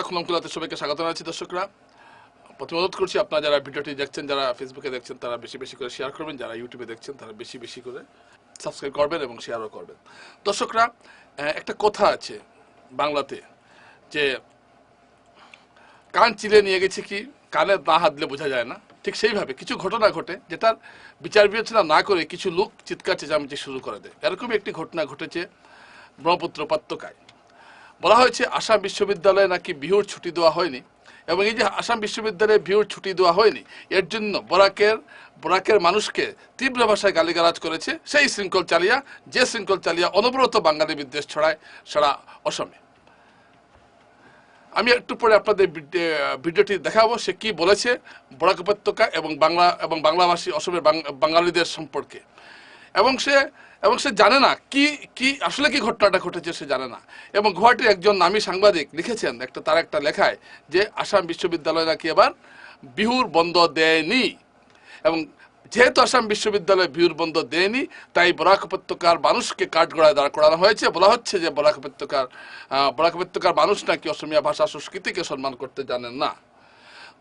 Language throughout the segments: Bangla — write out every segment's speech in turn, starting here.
কথা খুলম খুলাতে সবাইকে স্বাগত জানাচ্ছি দর্শকরা। প্রথমে অনুরোধ করছি আপনারা যারা ভিডিওটি দেখছেন, যারা ফেসবুকে দেখছেন, তারা বেশি বেশি করে শেয়ার করবেন। যারা ইউটিউবে দেখছেন, তারা বেশি বেশি করে সাবস্ক্রাইব করবেন এবং শেয়ারও করবেন। দর্শকরা একটা কথা আছে বাংলাতে যে কান চিলে নিয়ে গেছে কি, কানে না হাত দিলে বোঝা যায় না। ঠিক সেইভাবে কিছু ঘটনা ঘটে যেটার বিচার বিবেচনা না করে কিছু লোক চিৎকার চেঁচামেচি শুরু করে দেয়। এরকমই একটি ঘটনা ঘটেছে ব্রহ্মপুত্র উপত্যকায় বলা হয়েছে আসাম বিশ্ববিদ্যালয়ে নাকি বিহুর ছুটি দেওয়া হয়নি এবং এই যে আসাম বিশ্ববিদ্যালয়ে বিহুর ছুটি দেওয়া হয়নি, এর জন্য বরাকের বরাকের মানুষকে তীব্র ভাষায় গালিগালাজ করেছে, সেই শৃঙ্খল চালিয়া, যে শৃঙ্খল চালিয়া অনবরত বাঙালি বিদ্বেষ ছড়ায় সারা অসমে। আমি একটু পরে আপনাদের ভিডিওটি দেখাবো সে কি বলেছে বরাক উপত্যকা এবং বাংলা, এবং বাংলাভাষী অসমের বাঙালিদের সম্পর্কে। এবং সে এবং সে জানে না কি কি, আসলে কি ঘটনাটা ঘটেছে সে জানে না। এবং গুয়াহাটির একজন নামী সাংবাদিক লিখেছেন, একটা, তার একটা লেখায় যে আসাম বিশ্ববিদ্যালয় নাকি এবার বিহুর বন্ধ দেয়নি। এবং যেহেতু আসাম বিশ্ববিদ্যালয় বিহুর বন্ধ দেয়নি, তাই বরাক উপত্যকার মানুষকে কাঠগড়ায় দাঁড় করানো হয়েছে। বলা হচ্ছে যে বরাক উপত্যকার বরাক উপত্যকার মানুষ নাকি অসমীয়া ভাষা সংস্কৃতিকে সম্মান করতে জানেন না।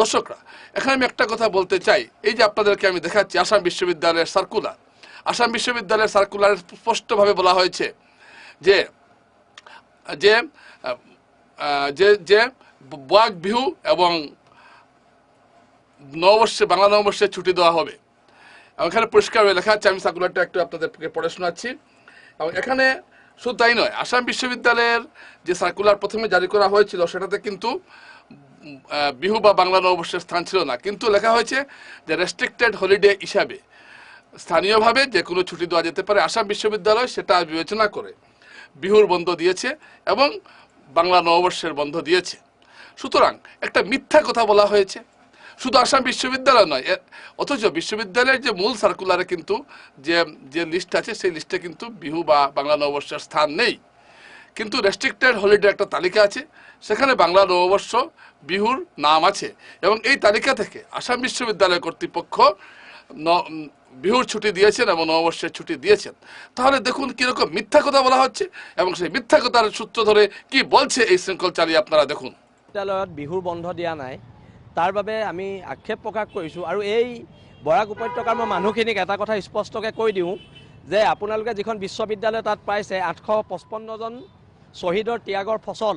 দর্শকরা, এখানে আমি একটা কথা বলতে চাই। এই যে আপনাদেরকে আমি দেখাচ্ছি, আসাম বিশ্ববিদ্যালয়ের সার্কুলার। আসাম বিশ্ববিদ্যালয়ের সার্কুলারে স্পষ্টভাবে বলা হয়েছে যে যে যে যে বাঘ বিহু এবং নববর্ষে, বাংলা নববর্ষে ছুটি দেওয়া হবে। এবং এখানে পরিষ্কার হয়ে লেখা আছে, আমি সার্কুলারটা একটু আপনাদেরকে পড়ে শোনাচ্ছি। এবং এখানে শুধু তাই নয়, আসাম বিশ্ববিদ্যালয়ের যে সার্কুলার প্রথমে জারি করা হয়েছিল, সেটাতে কিন্তু বিহু বা বাংলা নববর্ষের স্থান ছিল না। কিন্তু লেখা হয়েছে যে রেস্ট্রিক্টেড হলিডে হিসাবে। স্থানীয়ভাবে যে কোনো ছুটি দেওয়া যেতে পারে। আসাম বিশ্ববিদ্যালয় সেটা বিবেচনা করে বিহুর বন্ধ দিয়েছে এবং বাংলা নববর্ষের বন্ধ দিয়েছে। সুতরাং একটা মিথ্যা কথা বলা হয়েছে। শুধু আসাম বিশ্ববিদ্যালয় নয় অথচ বিশ্ববিদ্যালয়ের যে মূল সার্কুলারে কিন্তু যে যে লিস্ট আছে, সেই লিস্টে কিন্তু বিহু বা বাংলা নববর্ষের স্থান নেই। কিন্তু রেস্ট্রিক্টেড হলিডে একটা তালিকা আছে। সেখানে বাংলা নববর্ষ বিহুর নাম আছে এবং এই তালিকা থেকে আসাম বিশ্ববিদ্যালয় কর্তৃপক্ষ বিহুর ছুটি দিয়েছেন এবং নববর্ষের ছুটি দিয়েছেন। তাহলে দেখুন কীরকম মিথ্যা কথা বলা হচ্ছে এবং সেই মিথ্যা কথার সূত্র ধরে কি বলছে এই শৃঙ্খল চালিয়ে আপনারা দেখুন। বিদ্যালয়ত বিহুৰ বন্ধ দিয়া নাই। তাৰ বাবে আমি আক্ষেপ প্ৰকাশ কৰিছোঁ আৰু এই বৰাক উপত্যকাৰ মই মানুহখিনিক এটা কথা স্পষ্টকৈ কৈ দিওঁ যে আপোনালোকে যিখন বিশ্ববিদ্যালয় তাত পাইছে আঠশ পঁচপন্নজন শ্বহীদৰ ত্যাগৰ ফচল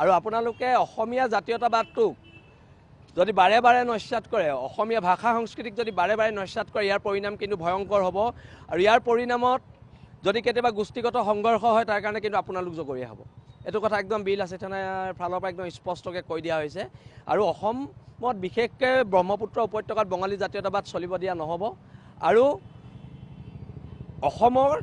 আৰু আপোনালোকে অসমীয়া জাতীয়তাবাদটোক যদি বাৰে বাৰে নস্যাৎ কৰে অসমীয়া ভাষা সংস্কৃতিক যদি বাৰে বাৰে নস্যাৎ কৰে ইয়াৰ পৰিণাম কিন্তু ভয়ংকৰ হ'ব। আৰু ইয়াৰ পৰিণামত যদি কেতিয়াবা গোষ্ঠীগত সংঘৰ্ষ হয় তাৰ কাৰণে কিন্তু আপোনালোক জগৰীয়া হ'ব। এইটো কথা একদম বিল আছে থানাৰ ফালৰ পৰা একদম স্পষ্টকৈ কৈ দিয়া হৈছে। আৰু অসমত বিশেষকৈ ব্ৰহ্মপুত্ৰ উপত্যকাত বঙালী জাতীয়তাবাদ চলিব দিয়া নহ'ব। আৰু অসমৰ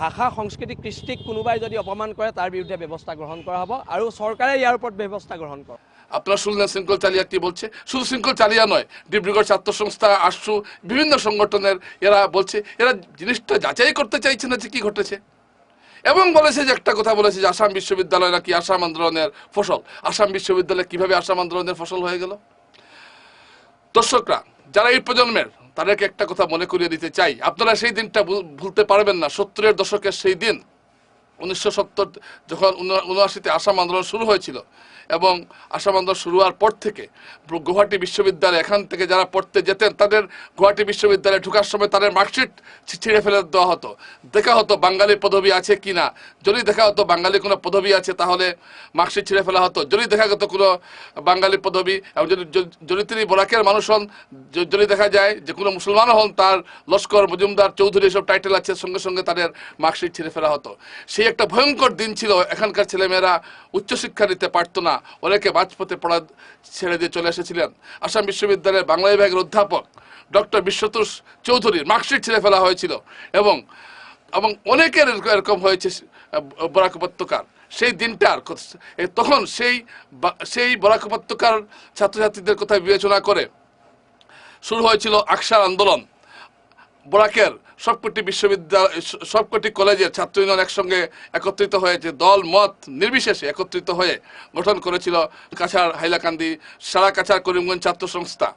ভাষা সংস্কৃতি কৃষ্টিক কোনোবাই যদি অপমান কৰে তাৰ বিৰুদ্ধে ব্যৱস্থা গ্ৰহণ কৰা হ'ব। আৰু চৰকাৰে ইয়াৰ ওপৰত ব্যৱস্থা গ্ৰহণ কৰে আপনারা শুনলেন শৃঙ্খল চালিয়া কি বলছে? শুধু শৃঙ্খল চালিয়া নয়, ডিব্রুগড় ছাত্র সংস্থা, আশু, বিভিন্ন সংগঠনের এরা বলছে, এরা জিনিসটা যাচাই করতে চাইছে না যে কি ঘটেছে। এবং বলেছে যে একটা কথা বলেছে যে আসাম বিশ্ববিদ্যালয় নাকি আসাম আন্দোলনের ফসল। আসাম বিশ্ববিদ্যালয় কীভাবে আসাম আন্দোলনের ফসল হয়ে গেল? দর্শকরা, যারা এই প্রজন্মের, তাদেরকে একটা কথা মনে করিয়ে দিতে চাই। আপনারা সেই দিনটা ভুল- ভুলতে পারবেন না। সত্তরের দশকের সেই দিন, উনিশশো সত্তর, যখন উন- উনআশিতে আসাম আন্দোলন শুরু হয়েছিল এবং আসাম আন্দোলন শুরু হওয়ার পর থেকে গুয়াহাটি বিশ্ববিদ্যালয়, এখান থেকে যারা পড়তে যেতেন, তাদের গুয়াহাটি বিশ্ববিদ্যালয়ে ঢোকার সময় তাদের মার্কশিট ছিঁড়ে ফেলে দেওয়া হতো। দেখা হতো বাঙালি পদবি আছে কি না। যদি দেখা হতো বাঙালি কোনো পদবি আছে, তাহলে মার্কশিট ছিঁড়ে ফেলা হতো। যদি দেখা যেত কোনো বাঙালি পদবি, এবং যদি- যদি তিনি বরাকের মানুষ হন যদি দেখা যায় যে কোনো মুসলমান হন, তার লস্কর, মজুমদার, চৌধুরী এসব টাইটেল আছে, সঙ্গে সঙ্গে তাদের মার্কশিট ছিঁড়ে ফেলা হতো। সেই একটা ভয়ঙ্কর দিন ছিল। এখানকার ছেলেমেয়েরা উচ্চশিক্ষা নিতে পারতো না। অনেকে মাঝপথে পড়া ছেড়ে দিয়ে চলে এসেছিলেন। আসাম বিশ্ববিদ্যালয়ের বাংলা বিভাগের অধ্যাপক ডক্টর বিশ্বতোষ চৌধুরীর মার্কশিট ছেড়ে ফেলা হয়েছিল এবং এবং অনেকের এরকম- হয়েছে বরাক উপত্যকার। সেই দিনটার তখন সেই সেই বরাক উপত্যকার ছাত্রছাত্রীদের কথা বিবেচনা করে শুরু হয়েছিল আকসার আন্দোলন। বরাকের সবকটি বিশ্ববিদ্যালয়, সবকটি কলেজের ছাত্র ইউনিয়ন একসঙ্গে একত্রিত হয়েছে দল, মত নির্বিশেষে একত্রিত হয়ে গঠন করেছিল কাছাড় হাইলাকান্দি, সারা কাছাড় করিমগঞ্জ ছাত্র সংস্থা।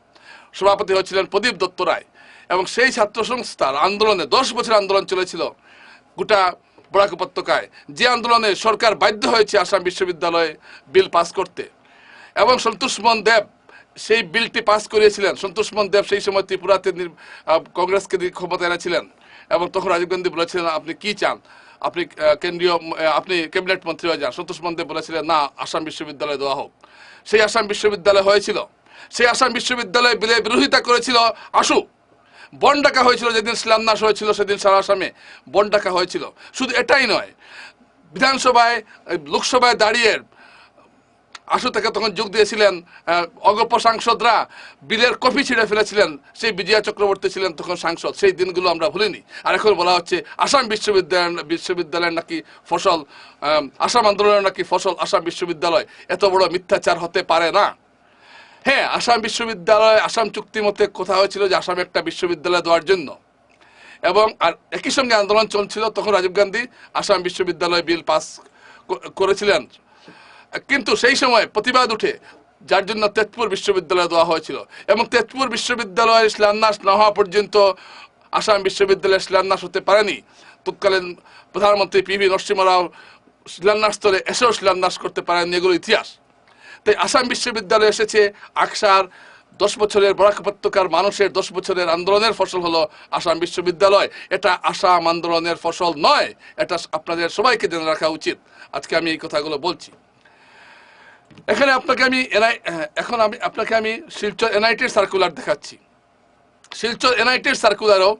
সভাপতি হয়েছিলেন প্রদীপ দত্ত রায় এবং সেই ছাত্র সংস্থার আন্দোলনে দশ বছর আন্দোলন চলেছিল গোটা বরাক উপত্যকায়। যে আন্দোলনে সরকার বাধ্য হয়েছে আসাম বিশ্ববিদ্যালয়ে বিল পাস করতে। এবং সন্তোষমন দেব সেই বিলটি পাস করিয়েছিলেন। সন্তোষ সন্তোষমন দেব সেই সময় ত্রিপুরাতে কংগ্রেসকে ক্ষমতায় এনেছিলেন এবং তখন রাজীব গান্ধী বলেছিলেন, আপনি কি চান? আপনি কেন্দ্রীয় আপনি ক্যাবিনেট মন্ত্রী হয়ে যান। সন্তোষ সন্তোষমন দেব বলেছিলেন, না, আসাম বিশ্ববিদ্যালয় দেওয়া হোক। সেই আসাম বিশ্ববিদ্যালয় হয়েছিল। সেই আসাম বিশ্ববিদ্যালয় বিলে বিরোধিতা করেছিল আশু। বন ডাকা হয়েছিল, যেদিন শিলান্যাস হয়েছিল সেদিন সারা আসামে বন ডাকা হয়েছিল। শুধু এটাই নয়, বিধানসভায় লোকসভায় দাঁড়িয়ে আশু থেকে তখন যোগ দিয়েছিলেন অগপ সাংসদরা বিলের কপি ছিঁড়ে ফেলেছিলেন, সেই বিজয়া চক্রবর্তী ছিলেন তখন সাংসদ, সেই দিনগুলো আমরা ভুলিনি। আর এখন বলা হচ্ছে আসাম বিশ্ববিদ্যালয়, বিশ্ববিদ্যালয়ের নাকি ফসল আসাম আন্দোলনের নাকি ফসল আসাম বিশ্ববিদ্যালয়, এত বড় মিথ্যাচার হতে পারে না। হ্যাঁ আসাম বিশ্ববিদ্যালয়, আসাম চুক্তি মতে কথা হয়েছিল যে আসামে একটা বিশ্ববিদ্যালয় দেওয়ার জন্য। এবং, আর একই সঙ্গে আন্দোলন চলছিল, তখন রাজীব গান্ধী আসাম বিশ্ববিদ্যালয় বিল পাস করেছিলেন। কিন্তু সেই সময় প্রতিবাদ উঠে, যার জন্য তেজপুর বিশ্ববিদ্যালয় দেওয়া হয়েছিল। এবং তেজপুর বিশ্ববিদ্যালয়ের শিলান্যাস না হওয়া পর্যন্ত আসাম বিশ্ববিদ্যালয়ের শিলান্যাস হতে পারেনি। তৎকালীন প্রধানমন্ত্রী পি ভি নরসিংহ শিলান্যাস স্তরে এসেও শিলান্যাস করতে পারেন এগুলো ইতিহাস। তাই আসাম বিশ্ববিদ্যালয় এসেছে আকসার দশ বছরের বরাক উপত্যকার মানুষের দশ বছরের আন্দোলনের ফসল হলো আসাম বিশ্ববিদ্যালয়। এটা আসাম আন্দোলনের ফসল নয়, এটা আপনাদের সবাইকে জেনে রাখা উচিত। আজকে আমি এই কথাগুলো বলছি। এখানে আপনাকে আমি এনআই এখন আমি আপনাকে আমি শিলচর এনআইটির সার্কুলার দেখাচ্ছি। শিলচর এনআইটির সার্কুলারও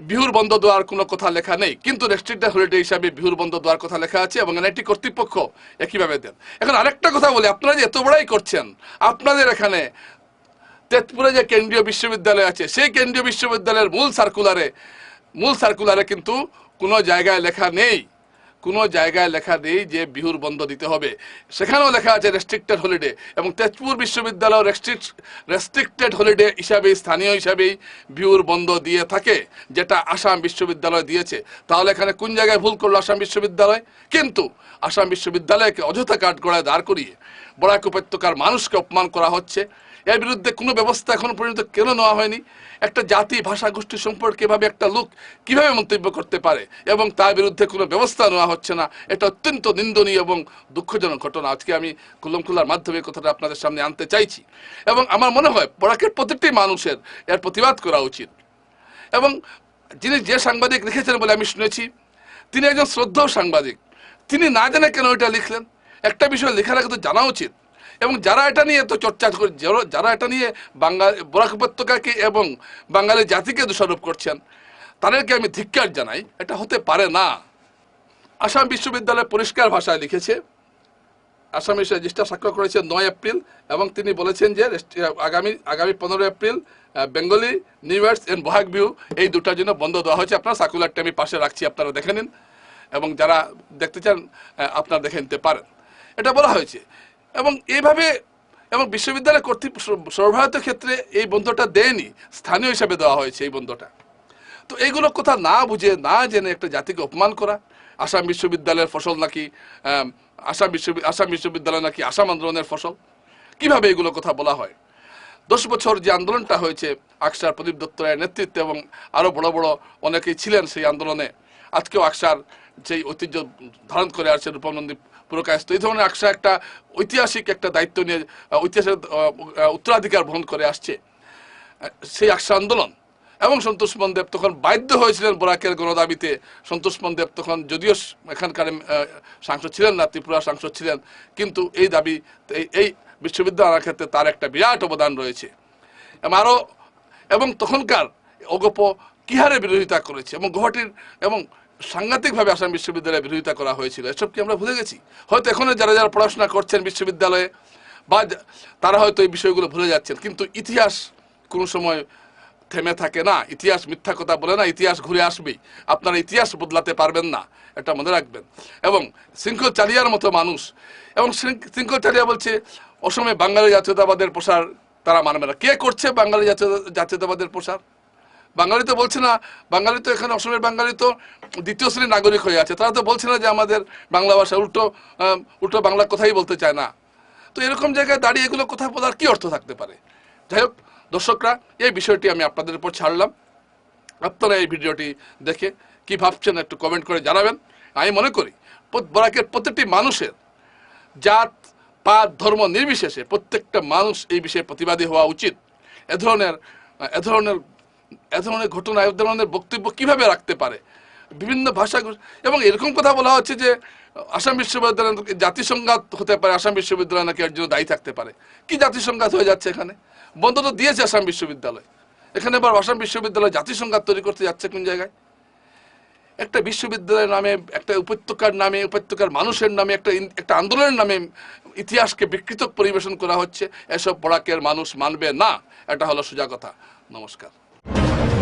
বিহুর বন্ধ দেওয়ার কোনো কথা লেখা নেই, কিন্তু রেস্ট্রিক্টেড হলিডে হিসাবে বিহুর বন্ধ দেওয়ার কথা লেখা আছে এবং এনআইটি কর্তৃপক্ষ একইভাবে দেন। এখন আরেকটা কথা বলি, আপনারা যে এত বড়াই করছেন, আপনাদের এখানে তেজপুরে যে কেন্দ্রীয় বিশ্ববিদ্যালয় আছে, সেই কেন্দ্রীয় বিশ্ববিদ্যালয়ের মূল সার্কুলারে মূল সার্কুলারে কিন্তু কোনো জায়গায় লেখা নেই। কোনো জায়গায় লেখা নেই যে বিহুর বন্ধ দিতে হবে। সেখানেও লেখা আছে রেস্ট্রিক্টেড হলিডে এবং তেজপুর বিশ্ববিদ্যালয় রেস্ট্রিক্ট রেস্ট্রিক্টেড হলিডে হিসাবেই, স্থানীয় হিসাবেই বিহুর বন্ধ দিয়ে থাকে, যেটা আসাম বিশ্ববিদ্যালয় দিয়েছে। তাহলে এখানে কোন জায়গায় ভুল করল আসাম বিশ্ববিদ্যালয়? কিন্তু আসাম বিশ্ববিদ্যালয়কে অযথা কাঠগড়ায় দাঁড় করিয়ে বরাক উপত্যকার মানুষকে অপমান করা হচ্ছে। এর বিরুদ্ধে কোনো ব্যবস্থা এখন পর্যন্ত কেন নেওয়া হয়নি? একটা জাতি, ভাষা, গোষ্ঠী সম্পর্কে এভাবে একটা লোক কীভাবে মন্তব্য করতে পারে? এবং তার বিরুদ্ধে কোনো ব্যবস্থা নেওয়া হচ্ছে না, এটা অত্যন্ত নিন্দনীয় এবং দুঃখজনক ঘটনা। আজকে আমি কুলম খুলার মাধ্যমে কথাটা আপনাদের সামনে আনতে চাইছি। এবং আমার মনে হয় বরাকের প্রত্যেকটি মানুষের এর প্রতিবাদ করা উচিত। এবং যিনি যে সাংবাদিক লিখেছেন বলে আমি শুনেছি, তিনি একজন শ্রদ্ধাও সাংবাদিক। তিনি না জানে কেন এটা লিখলেন? একটা বিষয় লেখার আগে তো জানা উচিত। এবং যারা এটা নিয়ে এত চর্চা করে, যারা- এটা নিয়ে বাঙালি, বরাক উপত্যকাকে এবং বাঙালি জাতিকে দোষারোপ করছেন, তাদেরকে আমি ধিক্কার জানাই, এটা হতে পারে না। আসাম বিশ্ববিদ্যালয় পরিষ্কার ভাষায় লিখেছে। আসামি রেজিস্টার স্বাক্ষর করেছেন নয় এপ্রিল এবং তিনি বলেছেন যে আগামী আগামী পনেরো April Bengali, new years and Bohag Bihu এই দুটার জন্য বন্ধ দেওয়া হয়েছে। আপনার সার্কুলারটা আমি পাশে রাখছি, আপনারা দেখে নিন। এবং যারা দেখতে চান আপনারা দেখে নিতে পারেন। এটা বলা হয়েছে এবং এইভাবে এবং বিশ্ববিদ্যালয় কর্তৃপ সর্বভারতীয় ক্ষেত্রে এই বন্ধটা দেয়নি, স্থানীয় হিসাবে দেওয়া হয়েছে এই বন্ধটা। তো এইগুলো কথা না বুঝে, না জেনে একটা জাতিকে অপমান করা, আসাম বিশ্ববিদ্যালয়ের ফসল নাকি আসাম বিশ্ব আসাম বিশ্ববিদ্যালয় নাকি আসাম আন্দোলনের ফসল? কীভাবে এগুলো কথা বলা হয়? দশ বছর যে আন্দোলনটা হয়েছে, আকসার প্রদীপ দত্ত রায়ের নেতৃত্বে এবং আরও বড় বড় অনেকেই ছিলেন সেই আন্দোলনে, আজকেও আকসার যেই ঐতিহ্য ধারণ করে আসছে রূপনন্দী পুরকায়স্ত এই ধরনের আকসা একটা ঐতিহাসিক একটা দায়িত্ব নিয়ে ঐতিহাসিক উত্তরাধিকার বহন করে আসছে। সেই আকসা আন্দোলন। এবং সন্তোষ দেব তখন বাধ্য হয়েছিলেন বরাকের গণদাবিতে। সন্তোষ দেব তখন যদিও এখানকার সাংসদ ছিলেন না, ত্রিপুরা সাংসদ ছিলেন, কিন্তু এই দাবি, এই- এই বিশ্ববিদ্যালয় আনার ক্ষেত্রে তার একটা বিরাট অবদান রয়েছে। এবং আরও, এবং তখনকার অগপ কি হারে বিরোধিতা করেছে। এবং গুয়াহাটির, এবং সাংঘাতিকভাবে আসাম বিশ্ববিদ্যালয়ে বিরোধিতা করা হয়েছিল। এসব কি আমরা ভুলে গেছি? হয়তো এখনও যারা যারা পড়াশোনা করছেন বিশ্ববিদ্যালয়ে, বা তারা হয়তো এই বিষয়গুলো ভুলে যাচ্ছেন। কিন্তু ইতিহাস কোনো সময় থেমে থাকে না। ইতিহাস মিথ্যা কথা বলে না, ইতিহাস ঘুরে আসবেই। আপনারা ইতিহাস বদলাতে পারবেন না, এটা মনে রাখবেন। এবং শৃঙ্খল চালিয়ার মতো মানুষ, এবং শৃঙ্খ- শৃঙ্খল চালিয়া বলছে, অসমে বাঙালি জাতীয়তাবাদের প্রসার তারা মানবে না। কে করছে বাঙালি জাতীয়, জাতীয়তাবাদের প্রসার? বাঙালি তো বলছে না, বাঙালি তো এখানে অসমের বাঙালি তো দ্বিতীয় শ্রেণির নাগরিক হয়ে আছে। তারা তো বলছে না যে আমাদের বাংলা ভাষা উল্টো উল্টো বাংলা কথাই বলতে চায় না। তো এরকম জায়গায় দাঁড়িয়ে এগুলো কথা বলার কি অর্থ থাকতে পারে? যাই হোক, দর্শকরা, এই বিষয়টি আমি আপনাদের উপর ছাড়লাম। আপনারা এই ভিডিওটি দেখে কি ভাবছেন একটু কমেন্ট করে জানাবেন। আমি মনে করি বরাকের প্রত্যেকটি মানুষের জাত, পাত, ধর্ম নির্বিশেষে প্রত্যেকটা মানুষ এই বিষয়ে প্রতিবাদী হওয়া উচিত। এ ধরনের এ ধরনের এ ধরনের ঘটনা এ ধরনের বক্তব্য কীভাবে রাখতে পারে? বিভিন্ন ভাষা এবং এরকম কথা বলা হচ্ছে যে, আসাম বিশ্ববিদ্যালয় জাতিসংঘাত হতে পারে, আসাম বিশ্ববিদ্যালয় নাকি এর জন্য দায়ী থাকতে পারে। কি জাতিসংঘাত হয়ে যাচ্ছে এখানে? বন্ধ তো দিয়েছে আসাম বিশ্ববিদ্যালয়। এখানে এবার আসাম বিশ্ববিদ্যালয় জাতিসংঘাত তৈরি করতে যাচ্ছে কোন জায়গায়? একটা বিশ্ববিদ্যালয়ের নামে, একটা উপত্যকার নামে, উপত্যকার মানুষের নামে, একটা একটা আন্দোলনের নামে ইতিহাসকে বিকৃত পরিবেশন করা হচ্ছে। এসব পড়াকের মানুষ মানবে না। এটা হলো সোজা কথা। নমস্কার। Thank you.